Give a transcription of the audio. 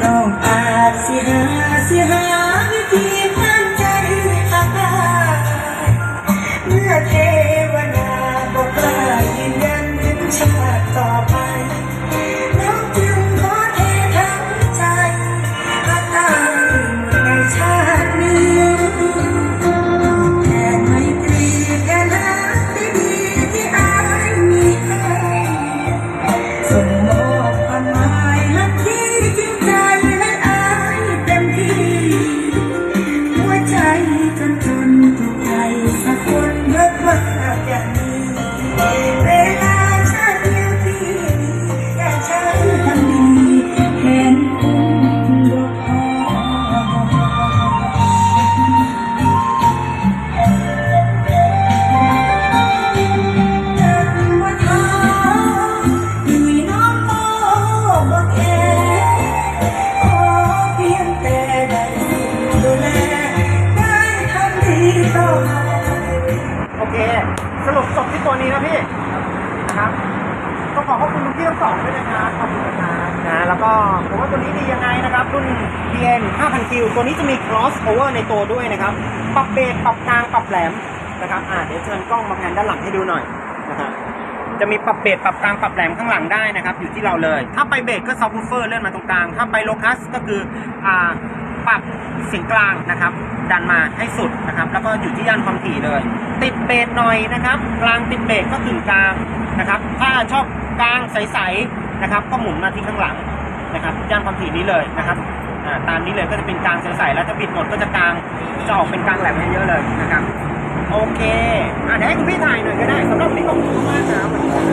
น้องอาจสิหาสิหา โอเค สรุปจบที่ตัวนี้นะพี่ นะครับต้องขอขอบคุณคุณพี่ทั้งสองด้วยนะครับขอบคุณนะครับนะ แล้วก็ผมว่าตัวนี้ดียังไงนะครับ รุ่น DN 5,000คิวตัวนี้จะมี cross over ในตัวด้วยนะครับ ปรับเบสปรับกลาง ปรับแหลมนะครับ อ่าเดี๋ยวเชิญกล้องมาแผนด้านหลังให้ดูหน่อยนะครับจะมีปรับเบสปรับกลางปรับแหลมข้างหลังได้นะครับ อยู่ที่เราเลย ถ้าไปเบสก็ซับวูเฟอร์เลื่อนมาตรงกลาง ถ้าไปโลคัสก็คืออ่า ปรับเสียงกลางนะครับ ดันมาให้สุดนะครับ แล้วก็อยู่ที่ย่านความถี่เลย ติดเบสหน่อยนะครับ กลางติดเบสก็ถึงกลางนะครับ ถ้าชอบกลางใสๆนะครับ ก็หมุนมาที่ข้างหลังนะครับ ย่านความถี่นี้เลยนะครับตามนี้เลยก็จะเป็นกลางใสๆแล้วถ้าบิดหมดก็จะกลางจะออกเป็นกลางแหลมเยอะเลยนะครับ โอเคอะเดี๋ยวให้คุณพี่ถ่ายหน่อยก็ได้สำหรับวันนี้อบคุณมากนะสวัสดีครับ